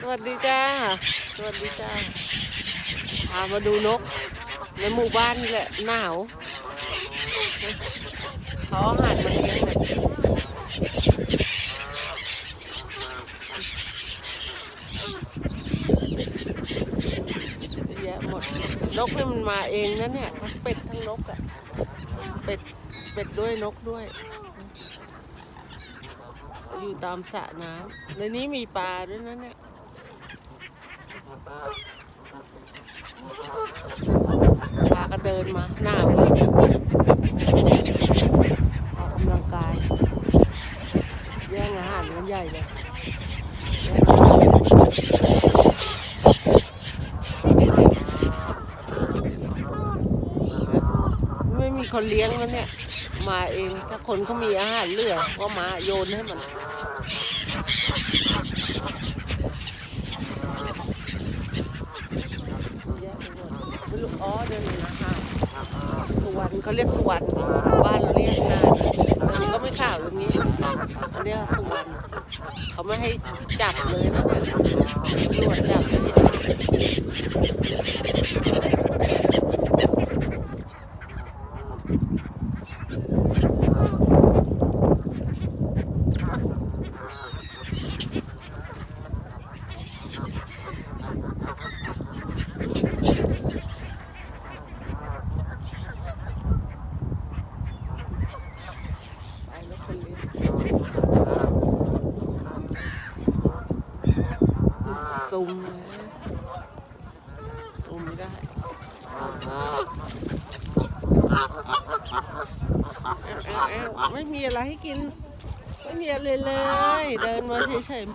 สวัสดีจ้า สวัสดีจ้า พามาดูนก ในหมู่บ้านนี่แหละหนาวเขาอาหารมาเลี้ยงเลยเยอะหมด นกนี่มันมาเองนะเนี่ย ทั้งเป็ดทั้งนกอะเป็ด เป็ดด้วยนกด้วย อยู่ตามสระน้ำในนี้มีปลาด้วยนะเนี่ย พาก็เดินมาหน้าเลยออกกำลังกาย แย่งอาหารมันใหญ่เลยไม่มีคนเลี้ยงแล้วเนี่ย มาเองถ้าคนเขามีอาหารเหลือก็มาโยนให้มัน แยะไป ลูกอ๋อเดินนะคะสุวรรณเขาเรียกสุวรรณบ้านเราเรียกงานแต่มันก็ไม่ข่าวเรื่องนี้อันเนี้ยสุวรรณเขาไม่ให้จับเลยนะเนี่ยตำรวจจับไม่ได้ไปแล้วคนเลี้ยง ซูมซูมไม่ได้ไม่มีอะไรให้กิน ไม่มีอะไรเลย เดินมาเฉยๆ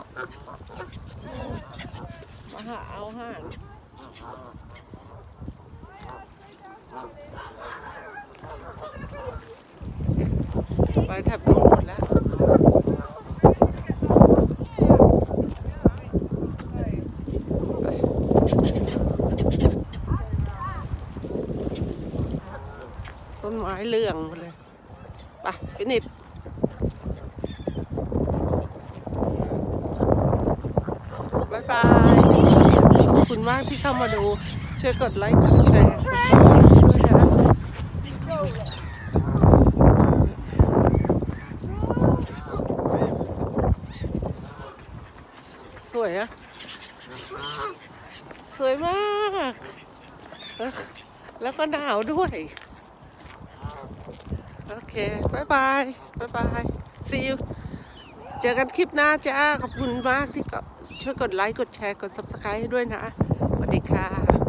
มาหาเอาอาหารไปแถบแล้ว ต้น ไม้เหลืองหมดเลยไปฟินิชบายบายขอบคุณมากที่เข้ามาดู ช่วยกดไลค์กดแชร์ด้วยนะสวยอะสวยมาก แล้วก็หนาวด้วย โอเคบายบายบายบายซีอูเจอกันคลิปหน้าจ้า ขอบคุณมากที่ก็ช่วยกดไลค์ กดแชร์ กด subscribe ให้ด้วยนะ สวัสดีค่ะ